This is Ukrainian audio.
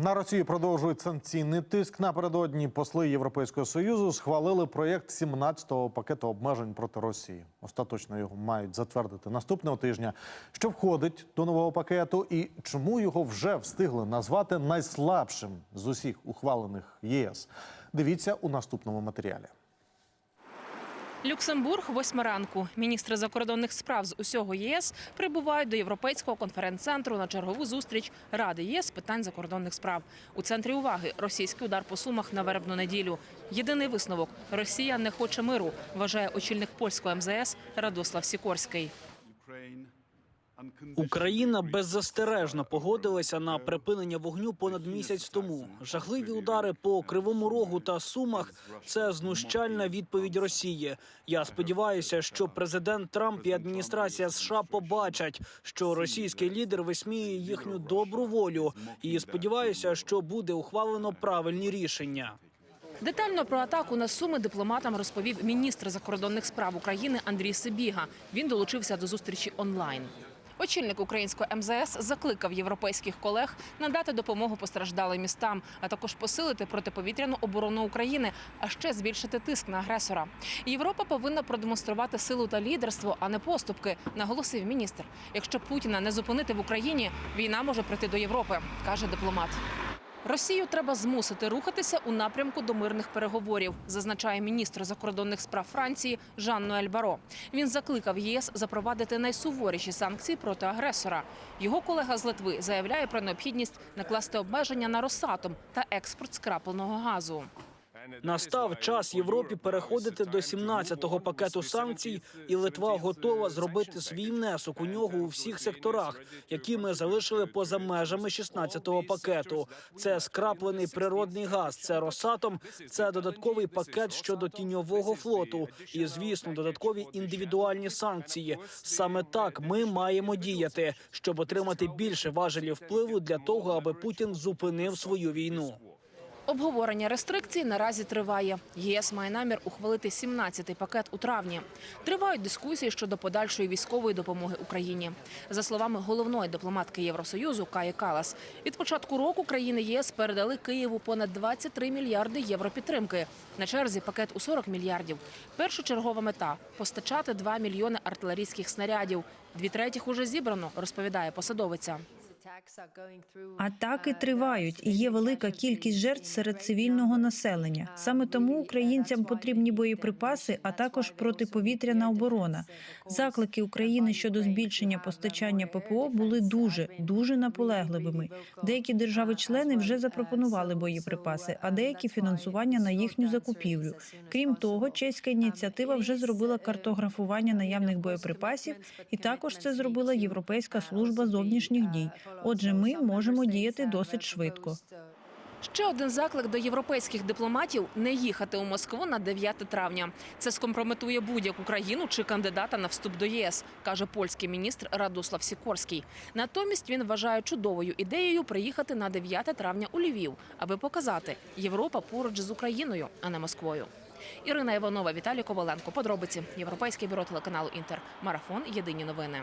На Росію продовжують санкційний тиск. Напередодні посли Європейського союзу схвалили проєкт 17-го пакету обмежень проти Росії. Остаточно його мають затвердити наступного тижня. Що входить до нового пакету, і чому його вже встигли назвати найслабшим з усіх ухвалених ЄС? Дивіться у наступному матеріалі. Люксембург, восьма ранку. Міністри закордонних справ з усього ЄС прибувають до європейського конференц-центру на чергову зустріч Ради ЄС з питань закордонних справ. У центрі уваги російський удар по сумах на вербну неділю. Єдиний висновок: Росія не хоче миру, вважає очільник польського МЗС Радослав Сікорський. Україна беззастережно погодилася на припинення вогню понад місяць тому. Жахливі удари по кривому рогу та сумах це знущальна відповідь Росії. Я сподіваюся, що президент Трамп і адміністрація США побачать, що російський лідер висміює їхню добру волю, і сподіваюся, що буде ухвалено правильні рішення. Детально про атаку на суми дипломатам розповів міністр закордонних справ України Андрій Сибіга. Він долучився до зустрічі онлайн. Очільник українського МЗС закликав європейських колег надати допомогу постраждалим містам, а також посилити протиповітряну оборону України, а ще збільшити тиск на агресора. Європа повинна продемонструвати силу та лідерство, а не поступки, наголосив міністр. Якщо Путіна не зупинити в Україні, війна може прийти до Європи, каже дипломат. Росію треба змусити рухатися у напрямку до мирних переговорів, зазначає міністр закордонних справ Франції Жан Ноель Баро. Він закликав ЄС запровадити найсуворіші санкції проти агресора. Його колега з Литви заявляє про необхідність накласти обмеження на Росатом та експорт скрапленого газу. Настав час Європі переходити до 17-го пакету санкцій, і Литва готова зробити свій внесок у нього у всіх секторах, які ми залишили поза межами 16-го пакету. Це скраплений природний газ, це Росатом, це додатковий пакет щодо тіньового флоту, і звісно, додаткові індивідуальні санкції. Саме так ми маємо діяти, щоб отримати більше важелів впливу для того, аби Путін зупинив свою війну. Обговорення рестрикцій наразі триває. ЄС має намір ухвалити 17-й пакет у травні. Тривають дискусії щодо подальшої військової допомоги Україні. За словами головної дипломатки Євросоюзу Каї Калас, від початку року країни єС передали Києву понад 23 мільярди євро підтримки. На черзі пакет у 40 мільярдів. Першочергова мета постачати 2 мільйони артилерійських снарядів. Дві третіх уже зібрано, розповідає посадовиця. Атаки тривають і є велика кількість жертв серед цивільного населення. Саме тому українцям потрібні боєприпаси, а також протиповітряна оборона. Заклики України щодо збільшення постачання ППО були дуже дуже наполегливими. Деякі держави-члени вже запропонували боєприпаси, а деякі фінансування на їхню закупівлю. Крім того, чеська ініціатива вже зробила картографування наявних боєприпасів, і також це зробила Європейська служба зовнішніх дій. Отже, ми можемо діяти досить швидко. Ще один заклик до європейських дипломатів не їхати у Москву на 9 травня. Це скомпрометує будь-яку країну чи кандидата на вступ до ЄС, каже польський міністр Радослав Сікорський. Натомість він вважає чудовою ідеєю приїхати на 9 травня у Львів, аби показати Європа поруч з Україною, а не Москвою. Ірина Іванова, Віталій Коваленко. Подробиці Європейське бюро телеканалу Інтер. Марафон. Єдині новини.